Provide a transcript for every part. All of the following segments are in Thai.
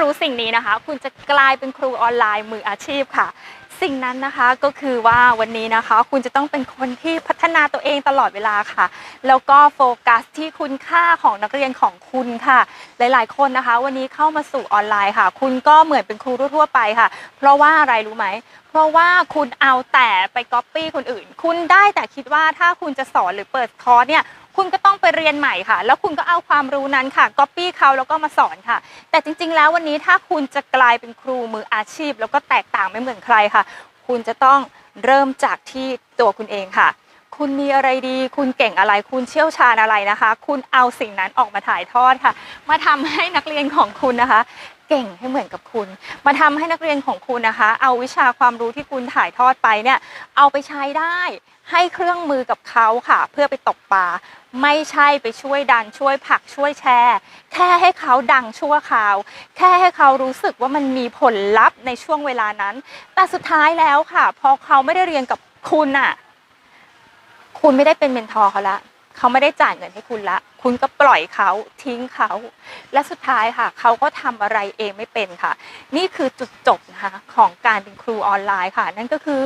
รู้สิ่งนี้นะคะ คุณจะกลายเป็นครูออนไลน์มืออาชีพค่ะ สิ่งนั้นนะคะก็คือว่าวันนี้นะคะ คุณจะต้องเป็นคนที่พัฒนาตัวเองตลอดเวลาค่ะ แล้วก็โฟกัสที่คุณค่าของนักเรียนของคุณค่ะ หลาย ๆ คนนะคะ วันนี้เข้ามาสู่ออนไลน์ค่ะ คุณก็เหมือนเป็นครูทั่วๆไปค่ะ เพราะว่าอะไรรู้ไหมเพราะว่าคุณเอาแต่ไปก๊อปปี้คนอื่น คุณได้แต่คิดว่าถ้าคุณจะสอนหรือเปิดคอร์สเนี่ย คุณก็ต้องไปเรียนใหม่ค่ะ แล้วคุณก็เอาความรู้นั้นค่ะก๊อปปี้เขาแล้วก็มาสอนค่ะ แต่จริง ๆ แล้ววันนี้ถ้าคุณจะกลายเป็นครูมืออาชีพ แล้วก็แตกต่างไม่เหมือนใครค่ะ คุณจะต้องเริ่มจากที่ตัวคุณเองค่ะ คุณมีอะไรดี คุณเก่งอะไร คุณเชี่ยวชาญอะไรนะคะ คุณเอาสิ่งนั้นออกมาถ่ายทอดค่ะ มาทำให้นักเรียนของคุณนะคะ เก่งให้เหมือนกับคุณ มาทำให้นักเรียนของคุณนะคะ เอาวิชาความรู้ที่คุณถ่ายทอดไปเนี่ยเอาไปใช้ได้ให้เครื่องมือกับเขาค่ะ เพื่อไปตกปลาไม่ใช่ไปช่วยดันช่วยผลักช่วยแชร์แค่ให้เขาดังชั่วคราว แค่ให้เขารู้สึกว่ามันมีผลลัพธ์ในช่วงเวลานั้น แต่สุดท้ายแล้วค่ะ พอเขาไม่ได้เรียนกับคุณน่ะ คุณไม่ได้เป็นเมนทอร์เขาละเขาไม่ได้จ่ายเงินให้คุณละ คุณก็ปล่อยเขาทิ้งเขา และสุดท้ายค่ะเขาก็ทำอะไรเองไม่เป็นค่ะ นี่คือจุดจบนะคะของการเป็นครูออนไลน์ค่ะ นั่นก็คือ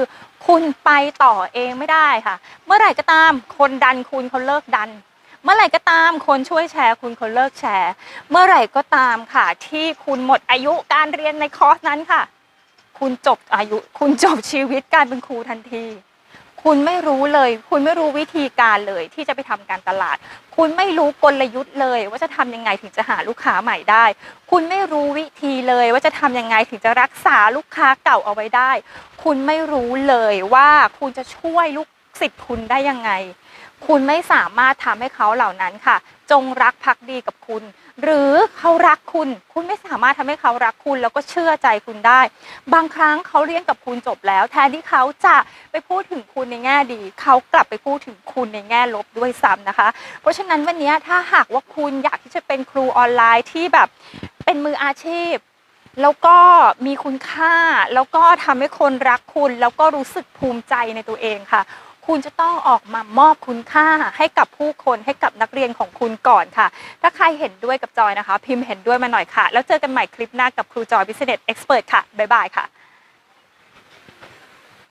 คุณไปต่อเองไม่ได้ค่ะ เมื่อไหร่ก็ตามคนดันคุณเขาเลิกดัน เมื่อไหร่ก็ตามคนช่วยแชร์ คุณเขาเลิกแชร์ เมื่อไหร่ก็ตามค่ะ ที่คุณหมดอายุการเรียนในคอร์สนั้นค่ะ คุณจบอายุ คุณจบชีวิตการเป็นครูทันที คุณไม่รู้เลย คุณไม่รู้วิธีการเลยที่จะไปทำการตลาด คุณไม่รู้กลยุทธ์เลย ว่าจะทำยังไงถึงจะหาลูกค้าใหม่ได้ คุณไม่รู้วิธีเลยว่าจะทำยังไงถึงจะรักษาลูกค้าเก่าเอาไว้ได้ คุณไม่รู้เลยว่าคุณจะช่วยลูกศิษย์คุณได้ยังไง คุณไม่สามารถทำให้เขาเหล่านั้นค่ะ จงรักภักดีกับคุณ หรือเขารักคุณ คุณไม่สามารถทำให้เขารักคุณแล้วก็เชื่อใจคุณได้ บางครั้งเขาเรียนกับคุณจบแล้ว แทนที่เขาจะไปพูดถึงคุณในแง่ดี เขากลับไปพูดถึงคุณในแง่ลบด้วยซ้ำนะคะ เพราะฉะนั้นวันนี้ถ้าหากว่าคุณอยากที่จะเป็นครูออนไลน์ที่แบบเป็นมืออาชีพแล้วก็มีคุณค่าแล้วก็ทำให้คนรักคุณ แล้วก็รู้สึกภูมิใจในตัวเองค่ะ คุณจะต้องออกมามอบคุณค่าให้กับผู้คนให้กับนักเรียนของคุณก่อนค่ะ ถ้าใครเห็นด้วยกับจอยนะคะ พิมพ์เห็นด้วยมาหน่อยค่ะ แล้วเจอกันใหม่คลิปหน้ากับครูจอย Business Expert ค่ะบ๊ายบายค่ะ